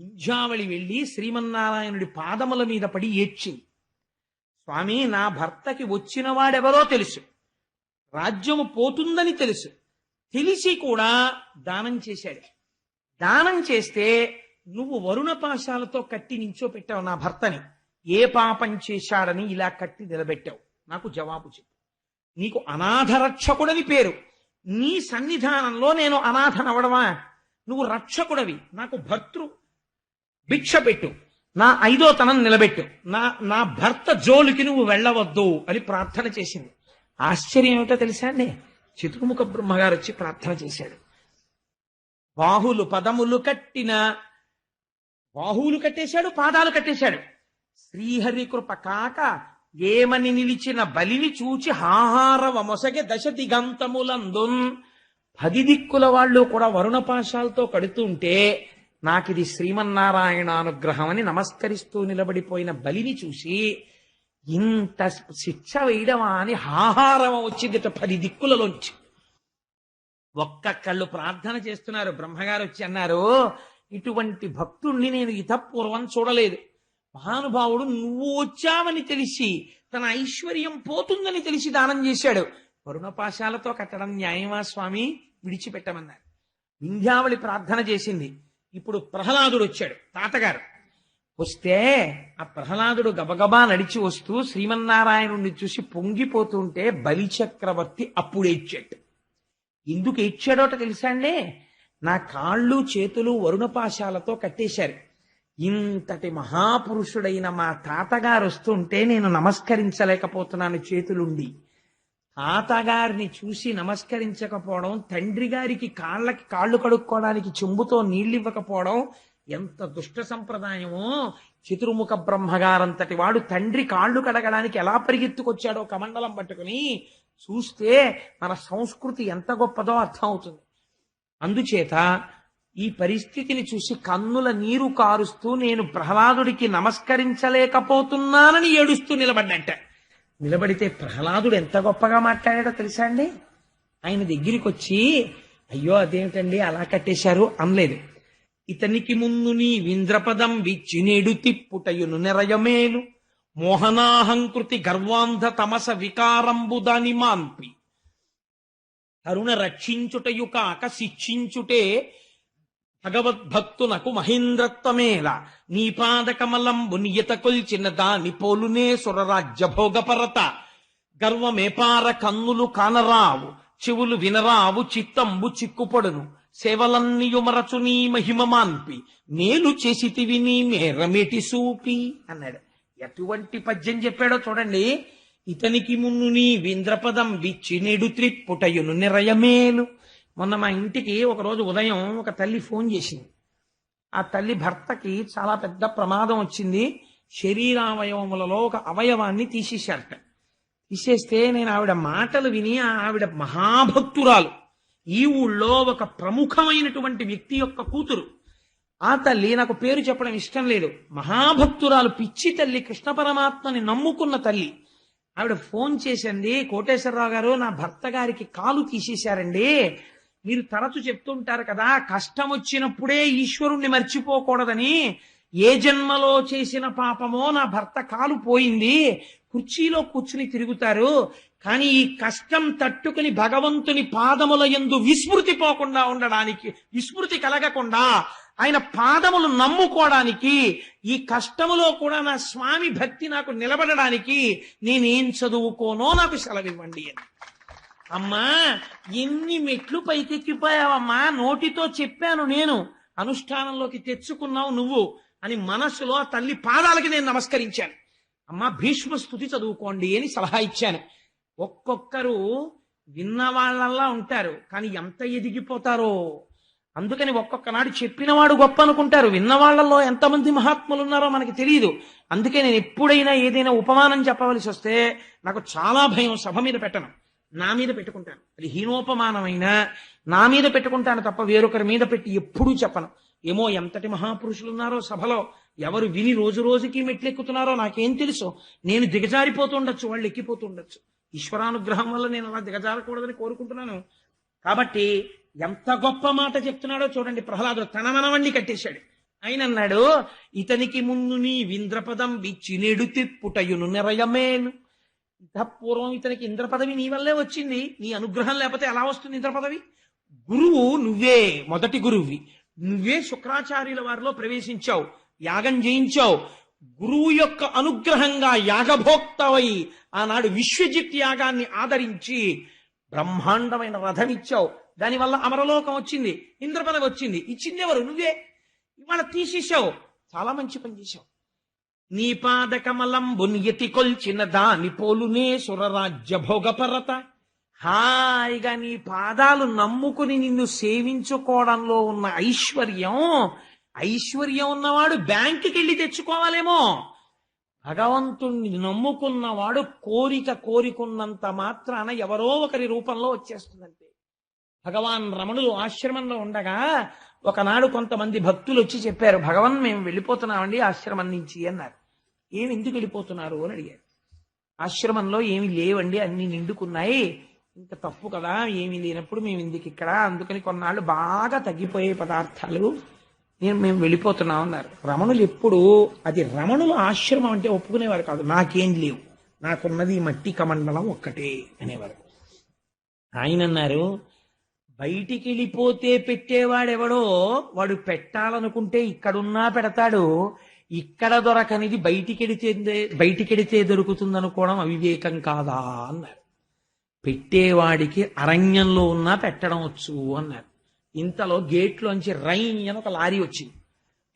ఇంజావళి వెళ్ళి శ్రీమన్నారాయణుడి పాదముల మీద పడి ఏడ్చింది స్వామి నా భర్తకి వచ్చిన వాడెవరో తెలుసు. రాజ్యము పోతుందని తెలుసు. తెలిసి కూడా దానం చేశాడు. దానం చేస్తే నువ్వు వరుణ పాశాలతో కట్టి నించో పెట్టావు నా భర్తని. ఏ పాపం చేశాడని ఇలా కట్టి నిలబెట్టావు. నాకు జవాబు చెప్పు. నీకు అనాథరక్షకుడని పేరు. నీ సన్నిధానంలో నేను అనాథనవడమా? నువ్వు రక్షకుడవి. నాకు భర్తృ భిక్ష పెట్టు. నా ఐదో తనం నిలబెట్టు. నా నా భర్త జోలికి నువ్వు వెళ్ళవద్దు అని ప్రార్థన చేసింది. ఆశ్చర్యం ఏమిటో తెలుసా అండి? చతుర్ముఖ బ్రహ్మగారు వచ్చి ప్రార్థన చేశాడు. బాహులు పదములు కట్టిన బాహువులు కట్టేశాడు పాదాలు కట్టేశాడు. శ్రీహరి కృప కాక ఏమని నిలిచిన బలిని చూచి హాహారవ మొసగే దశ దిగంతములందున్. పది దిక్కుల వాళ్ళు కూడా వరుణ పాశాలతో కడుతుంటే నాకిది శ్రీమన్నారాయణ అనుగ్రహం అని నమస్కరిస్తూ నిలబడిపోయిన బలిని చూసి ఇంత శిక్ష వేయడమా అని హాహారం వచ్చిందిట పది దిక్కులలోంచి. ఒక్క కళ్ళు ప్రార్థన చేస్తున్నారు. బ్రహ్మగారు వచ్చి అన్నారు ఇటువంటి భక్తుణ్ణి నేను ఇతపూర్వం చూడలేదు. మహానుభావుడు నువ్వు వచ్చావని తెలిసి తన ఐశ్వర్యం పోతుందని తెలిసి దానం చేశాడు. వరుణపాశాలతో కట్టడం న్యాయమా స్వామి? విడిచిపెట్టమన్నారు. వింధ్యావళి ప్రార్థన చేసింది. ఇప్పుడు ప్రహ్లాదుడు వచ్చాడు తాతగారు. వస్తే ఆ ప్రహ్లాదుడు గబగబా నడిచి వస్తూ శ్రీమన్నారాయణుడిని చూసి పొంగిపోతుంటే బలిచక్రవర్తి అప్పుడు ఏడ్చాడు ఎందుకు ఏడ్చాడోట తెలుసా అండి? నా కాళ్ళు చేతులు వరుణపాశాలతో కట్టేశారు. ఇంతటి మహాపురుషుడైన మా తాతగారు వస్తుంటే నేను నమస్కరించలేకపోతున్నాను చేతులుండి. తాతగారిని చూసి నమస్కరించకపోవడం తండ్రి గారికి కాళ్ళకి కాళ్ళు కడుక్కోవడానికి చెంబుతో నీళ్ళివ్వకపోవడం ఎంత దుష్ట సంప్రదాయమో! చతుర్ముఖ బ్రహ్మగారంతటి వాడు తండ్రి కాళ్ళు కడగడానికి ఎలా పరిగెత్తుకొచ్చాడో కమండలం పట్టుకుని చూస్తే మన సంస్కృతి ఎంత గొప్పదో అర్థం అవుతుంది అందుచేత ఈ పరిస్థితిని చూసి కన్నుల నీరు కారుస్తూ నేను ప్రహ్లాదుడికి నమస్కరించలేకపోతున్నానని ఏడుస్తూ నిలబడ్డంటే. నిలబడితే ప్రహ్లాదుడు ఎంత గొప్పగా మాట్లాడాడో తెలుసా అండి? ఆయన దగ్గరికి వచ్చి అయ్యో అదేమిటండి? అలా కట్టేశారు? అనలేదు. ఇతనికి ముందు నీ వింద్రపదం విచ్చినేడు తిప్పుటయును నిరయమేలు. మోహనాహంకృతి గర్వాంధ తమస వికారంబు దాని మాన్పి. కరుణ రక్షించుటయు కాక శిక్షించుటే భగవద్భక్తునకు మహేంద్రత్వమేల. నీపాద కమలం బునియత కొల్చిన దాని పోలునే సురరాజ్య భోగపరత. గర్వమేపార కన్నులు కానరావు. చెవులు వినరావు చిత్తంబు చిక్కుపడును. సేవలన్నీయుమరచు నీ మహిమ మాన్పి. మేలు చేసితివి నీ మేరమేటి సూపి? అన్నాడు. ఎటువంటి పద్యం చెప్పాడో చూడండి. ఇతనికి మున్ను నీ వింద్రపదం విచ్చి నేడు త్రిప్పుటయును నిరయమేలు. మొన్న మా ఇంటికి ఒకరోజు ఉదయం ఒక తల్లి ఫోన్ చేసింది. ఆ తల్లి భర్తకి చాలా పెద్ద ప్రమాదం వచ్చింది. శరీరావయవములలో ఒక అవయవాన్ని తీసేశారట. తీసేస్తే నేను ఆవిడ మాటలు విని ఆవిడ మహాభక్తురాలు. ఈ ఊళ్ళో ఒక ప్రముఖమైనటువంటి వ్యక్తి యొక్క కూతురు. ఆ తల్లి నాకు పేరు చెప్పడం ఇష్టం లేదు. మహాభక్తురాలు పిచ్చి తల్లి కృష్ణ పరమాత్మని నమ్ముకున్న తల్లి. ఆవిడ ఫోన్ చేసింది కోటేశ్వరరావు గారు నా భర్త గారికి కాలు తీసేశారండి. మీరు తరచు చెప్తుంటారు కదా కష్టం వచ్చినప్పుడే ఈశ్వరుణ్ణి మర్చిపోకూడదని ఏ జన్మలో చేసిన పాపమో నా భర్త కాలు పోయింది కుర్చీలో కూర్చుని తిరుగుతారు కానీ ఈ కష్టం తట్టుకుని భగవంతుని పాదముల ఎందు విస్మృతి పోకుండా ఉండడానికి విస్మృతి కలగకుండా ఆయన పాదములు నమ్ముకోవడానికి ఈ కష్టములో కూడా నా స్వామి భక్తి నాకు నిలబడడానికి నేనేం చదువుకోనో నాకు సెలవివ్వండి అని. అమ్మా ఎన్ని మెట్లు పైకెక్కిపోయావమ్మా? నోటితో చెప్పాను నేను. అనుష్ఠానంలోకి తెచ్చుకున్నావు నువ్వు అని మనస్సులో తల్లి పాదాలకి నేను నమస్కరించాను. అమ్మా భీష్మ స్థుతి చదువుకోండి అని సలహా ఇచ్చాను. ఒక్కొక్కరు విన్న వాళ్ళల్లా ఉంటారు కానీ ఎంత ఎదిగిపోతారో. అందుకని ఒక్కొక్క నాడు చెప్పినవాడు గొప్ప అనుకుంటారు. విన్న వాళ్ళల్లో ఎంతమంది మహాత్ములు ఉన్నారో మనకి తెలియదు. అందుకే నేను ఎప్పుడైనా ఏదైనా ఉపమానం చెప్పవలసి వస్తే నాకు చాలా భయం సభ మీద పెట్టను. నా మీద పెట్టుకుంటాను. అది హీనోపమానమైన నా మీద పెట్టుకుంటాను తప్ప వేరొకరి మీద పెట్టి ఎప్పుడూ చెప్పను. ఏమో ఎంతటి మహాపురుషులు ఉన్నారో సభలో ఎవరు విని రోజు రోజుకి మెట్లెక్కుతున్నారో నాకేం తెలుసు. నేను దిగజారిపోతుండొచ్చు వాళ్ళు ఎక్కిపోతుండొచ్చు ఈశ్వరానుగ్రహం వల్ల నేను అలా దిగజారకూడదని కోరుకుంటున్నాను. కాబట్టి ఎంత గొప్ప మాట చెప్తున్నాడో చూడండి. ప్రహ్లాదుడు తన మనవణ్ణి కట్టేశాడు. ఆయన అన్నాడు ఇతనికి ముందు నీ వింద్రపదం విచ్చి నెడు తిప్పుటయును నిరయమేను. ఇంత పూర్వం ఇతనికి ఇంద్ర పదవి నీ వల్లే వచ్చింది. నీ అనుగ్రహం లేకపోతే ఎలా వస్తుంది ఇంద్ర పదవి గురువు నువ్వే మొదటి గురువు. నువ్వే శుక్రాచార్యుల వారిలో ప్రవేశించావు యాగం చేయించావు. గురువు యొక్క అనుగ్రహంగా యాగభోక్తవై ఆనాడు విశ్వజిత్ యాగాన్ని ఆదరించి బ్రహ్మాండమైన రథం ఇచ్చావు. దానివల్ల అమరలోకం వచ్చింది ఇంద్రపదవి వచ్చింది. ఇచ్చింది ఎవరు? నువ్వే. ఇవాళ తీసేసావు చాలా మంచి పని చేశావు. నీ పాదకమలంబున్ కొల్చిన దాని పోలునే సురరాజ్య భోగపరత. హాయిగా నీ పాదాలు నమ్ముకుని నిన్ను సేవించుకోవడంలో ఉన్న ఐశ్వర్యం ఐశ్వర్యం ఉన్నవాడు బ్యాంకుకి వెళ్ళి తెచ్చుకోవాలేమో. భగవంతుణ్ణి నమ్ముకున్నవాడు కోరిక కోరికున్నంత మాత్రాన ఎవరో ఒకరి రూపంలో వచ్చేస్తుందంటే భగవాన్ రమణులు ఆశ్రమంలో ఉండగా ఒకనాడు కొంతమంది భక్తులు వచ్చి చెప్పారు భగవన్ మేము వెళ్ళిపోతున్నామండి ఆశ్రమం నుంచి అన్నారు. ఏమి ఎందుకు వెళ్ళిపోతున్నారు? అని అడిగారు. ఆశ్రమంలో ఏమి లేవండి అన్ని నిండుకున్నాయి. ఇంకా తప్పు కదా ఏమీ లేనప్పుడు మేము ఎందుకు ఇక్కడ? అందుకని కొన్నాళ్ళు బాగా తగ్గిపోయే పదార్థాలు నేను మేము వెళ్ళిపోతున్నాం అన్నారు. రమణులు ఎప్పుడు అది రమణుల ఆశ్రమం అంటే ఒప్పుకునేవారు కాదు. నాకేం లేవు. నాకున్నది మట్టి కమండలం ఒక్కటే అనేవారు. ఆయన అన్నారు బయటికి వెళ్ళిపోతే పెట్టేవాడెవడో వాడు పెట్టాలనుకుంటే ఇక్కడున్నా పెడతాడు. ఇక్కడ దొరకనిది బయటికెడితే బయటికెడితే దొరుకుతుందనుకోవడం అవివేకం కాదా అన్నారు. పెట్టేవాడికి అరణ్యంలో ఉన్నా పెట్టడం వచ్చు అన్నారు. ఇంతలో గేట్లోంచి రైన్ అని ఒక లారీ వచ్చింది.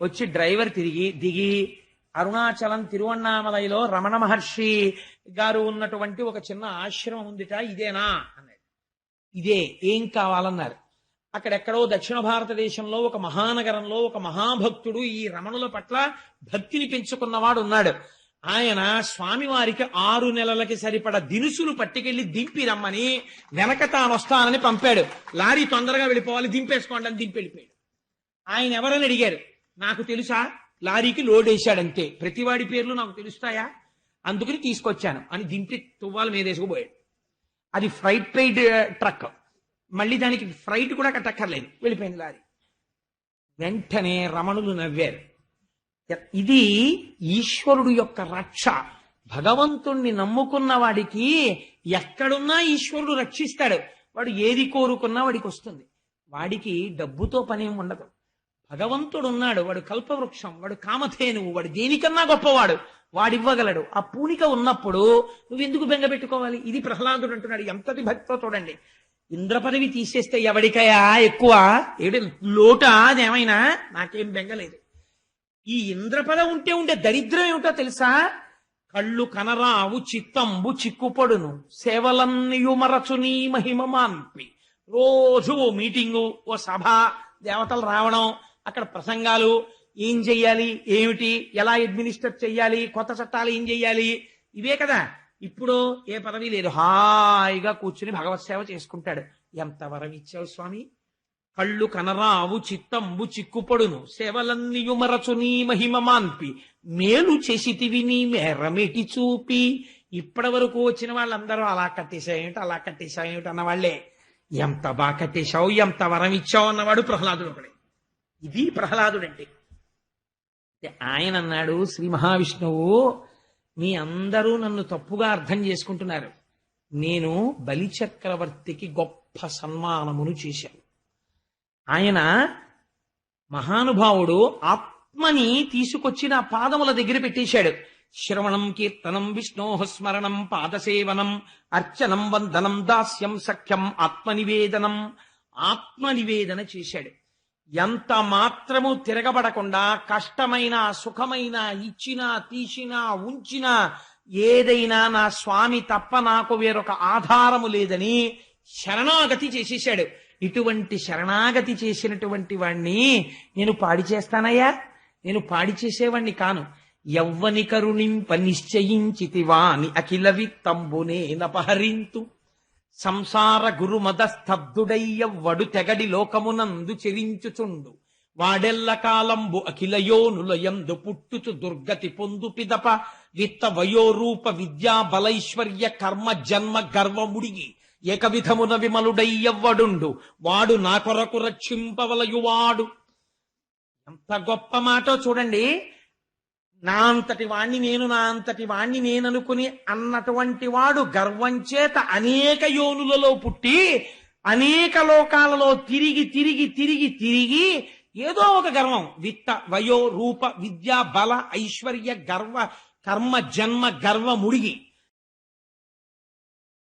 వచ్చి డ్రైవర్ తిరిగి దిగి అరుణాచలం తిరువన్నామలైలో రమణ మహర్షి గారు ఉన్నటువంటి ఒక చిన్న ఆశ్రమం ఉందిట ఇదేనా? అన్నారు ఇదే ఏం కావాలన్నారు? అక్కడెక్కడో దక్షిణ భారతదేశంలో ఒక మహానగరంలో ఒక మహాభక్తుడు ఈ రమణుల పట్ల భక్తిని పెంచుకున్నవాడు ఉన్నాడు. ఆయన స్వామివారికి ఆరు నెలలకి సరిపడ దినుసులు పట్టుకెళ్ళి దింపి రమ్మని వెనక తాను వస్తానని పంపాడు. లారీ తొందరగా వెళ్ళిపోవాలి దింపేసుకోండి అని దింపి వెళ్ళిపోయాడు. ఆయన ఎవరని అడిగారు? నాకు తెలుసా? లారీకి లోడ్ వేశాడంతే. ప్రతివాడి పేర్లు నాకు తెలుస్తాయా? అందుకని తీసుకొచ్చాను. అని దింపి తువ్వాల మీద వేసుకుపోయాడు. అది ఫ్రైట్ పెయిడ్ ట్రక్ మళ్ళీ దానికి ఫ్రైట్ కూడా కట్టక్కర్లేదు. వెళ్ళిపోయింది లారీ. వెంటనే రమణులు నవ్వారు. ఇది ఈశ్వరుడు యొక్క రక్ష. భగవంతుణ్ణి నమ్ముకున్న వాడికి ఎక్కడున్నా ఈశ్వరుడు రక్షిస్తాడు. వాడు ఏది కోరుకున్నా వాడికి వస్తుంది. వాడికి డబ్బుతో పనేం ఉండదు. భగవంతుడు ఉన్నాడు వాడు కల్పవృక్షం వాడు కామధేనువు వాడు దేనికన్నా గొప్పవాడు వాడివ్వగలడు. ఆ పూనిక ఉన్నప్పుడు నువ్వెందుకు బెంగ పెట్టుకోవాలి? ఇది ప్రహ్లాదుడు అంటున్నాడు ఎంతటి భక్తితో చూడండి. ఇంద్ర పదవి తీసేస్తే ఎవడికయా ఎక్కువ? ఏడు లోట అదేమైనా? నాకేం బెంగలేదు ఈ ఇంద్రపద ఉంటే ఉండే దరిద్రం ఏమిటో తెలుసా? కళ్ళు కనరావు చిత్తంబు చిక్కుపడును. సేవలన్నయుమరచు నీ మహిమ మాన్పి. రోజు ఓ మీటింగు ఓ సభ దేవతలు రావడం అక్కడ ప్రసంగాలు ఏం చెయ్యాలి ఏమిటి ఎలా అడ్మినిస్టర్ చెయ్యాలి కొత్త చట్టాలు ఏం చెయ్యాలి ఇవే కదా. ఇప్పుడు ఏ పదవి లేదు. హాయిగా కూర్చుని భగవత్ సేవ చేసుకుంటాడు. ఎంత వరం ఇచ్చావు స్వామి? కళ్ళు కనరావు చిత్తంబు చిక్కుపడును. సేవలన్నీయుమరచు నీ మహిమ మాన్పి. మేలు చేసితివి నీ మెరమిటి చూపి. ఇప్పటి వరకు వచ్చిన వాళ్ళందరూ అలా కట్టేశాయేమిటి అలా కట్టేశాయేమిటి అన్నవాళ్ళే. ఎంత బాగా కట్టేశావు ఎంత వరం ఇచ్చావు అన్నవాడు ప్రహ్లాదుడు ఒకడే. ఇది ప్రహ్లాదుడంటే. ఆయన అన్నాడు శ్రీ మహావిష్ణువు మీ అందరూ నన్ను తప్పుగా అర్థం చేసుకుంటున్నారు. నేను బలిచక్రవర్తికి గొప్ప సన్మానమును చేశాను. ఆయన మహానుభావుడు ఆత్మని తీసుకొచ్చి నా పాదముల దగ్గర పెట్టేశాడు. శ్రవణం కీర్తనం విష్ణోహ స్మరణం పాదసేవనం అర్చనం వందనం దాస్యం సఖ్యం ఆత్మనివేదనం ఆత్మనివేదన చేశాడు. ఎంత మాత్రము తిరగబడకుండా కష్టమైన సుఖమైన ఇచ్చినా తీసినా ఉంచినా ఏదైనా నా స్వామి తప్ప నాకు వేరొక ఆధారము లేదని శరణాగతి చేసేశాడు. ఇటువంటి శరణాగతి చేసినటువంటి వాణ్ణి నేను పాడి చేస్తానయ్యా. నేను పాడి చేసేవాణ్ణి కాను. ఎవ్వని కరుణింప నిశ్చయించితివాని అఖిల విత్తంబునే నపహరింతు. సంసార గురుమదస్తబ్దుడయ్యవ్వడు తెగడి లోకమునందు చెరించుచుండు వాడెల్ల కాలంబు అఖిలయోనులయందు పుట్టుచు దుర్గతి పొందు పిదప విత్త వయోరూప విద్యా బలైశ్వర్య కర్మ జన్మ గర్వముడిగి ఏకవిధమున విమలుడయ్యవ్వడుండు వాడు నా కొరకు రక్షింపవలయువాడు. ఎంత గొప్ప మాటో చూడండి. నా అంతటి వాణ్ణి నేను నా అంతటి వాణ్ణి నేను అనుకుని అన్నటువంటి వాడు గర్వం చేత అనేక యోనులలో పుట్టి అనేక లోకాలలో తిరిగి తిరిగి తిరిగి తిరిగి ఏదో ఒక గర్వం. విత్త వయో రూప విద్య బల ఐశ్వర్య గర్వ కర్మ జన్మ గర్వ ముడిగి.